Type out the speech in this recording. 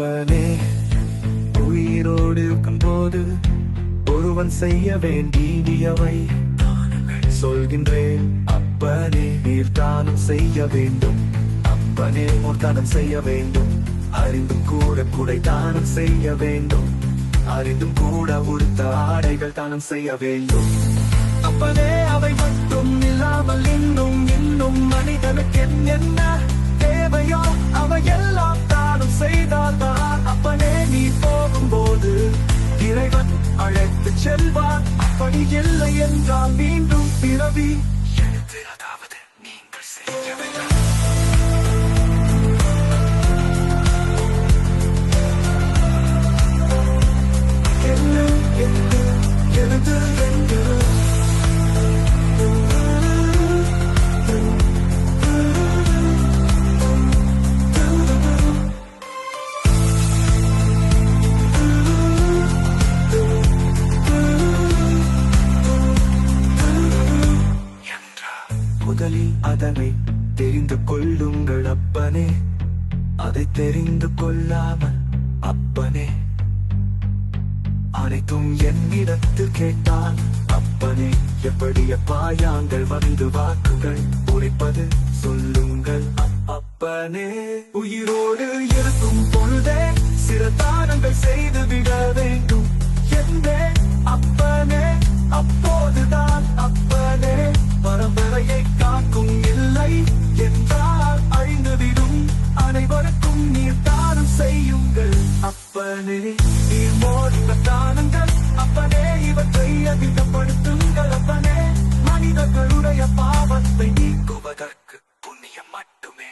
அப்பனே உயிரோடு இருக்கும் போது ஒருவன் செய்ய வேண்டியவை சொல்கின்றேன் அப்பனே நீர் தானம் செய்ய வேண்டும். அப்பனே முர்தானம் செய்ய வேண்டும். அறிந்தும் கூட குடை தானம் செய்ய வேண்டும். அறிந்தும் கூட உடுத்த ஆடைகள் தானம் செய்ய வேண்டும். அப்பனே அவை மட்டும் இல்லாமல் இன்னும் இன்னும் மனிதனுக்கு என்ன தேவையோ அவை எல்லாம் தானம் செய்த படி இல்லை என்றால் மீண்டும் பிறவி. எடுத்து அதாவது நீங்கள் செய்ய வேண்டாம் என்ன? முதலில் அதனை தெரிந்து கொள்ளுங்கள் அப்பனே. அதை தெரிந்து கொள்ளாமல் அப்பனே. அனைத்தும் என்னிடத்தில் கேட்டால் அப்பனே எப்படி பாயாங்கள் வந்து வாக்குகள் உரைப்பது? சொல்லுங்கள் அப்பனே. உயிரோடு இருக்கும் பொழுதே சில தானங்கள் செய்து விட வேண்டும். என்றே அப்பனே நீர் மோடித்த தானங்கள் அப்பனே இவற்றை அதிகப்படுத்துங்கள் அப்பனே. மனிதர்களுடைய பாவத்தை நீக்குவதற்கு புண்ணியம் மட்டுமே.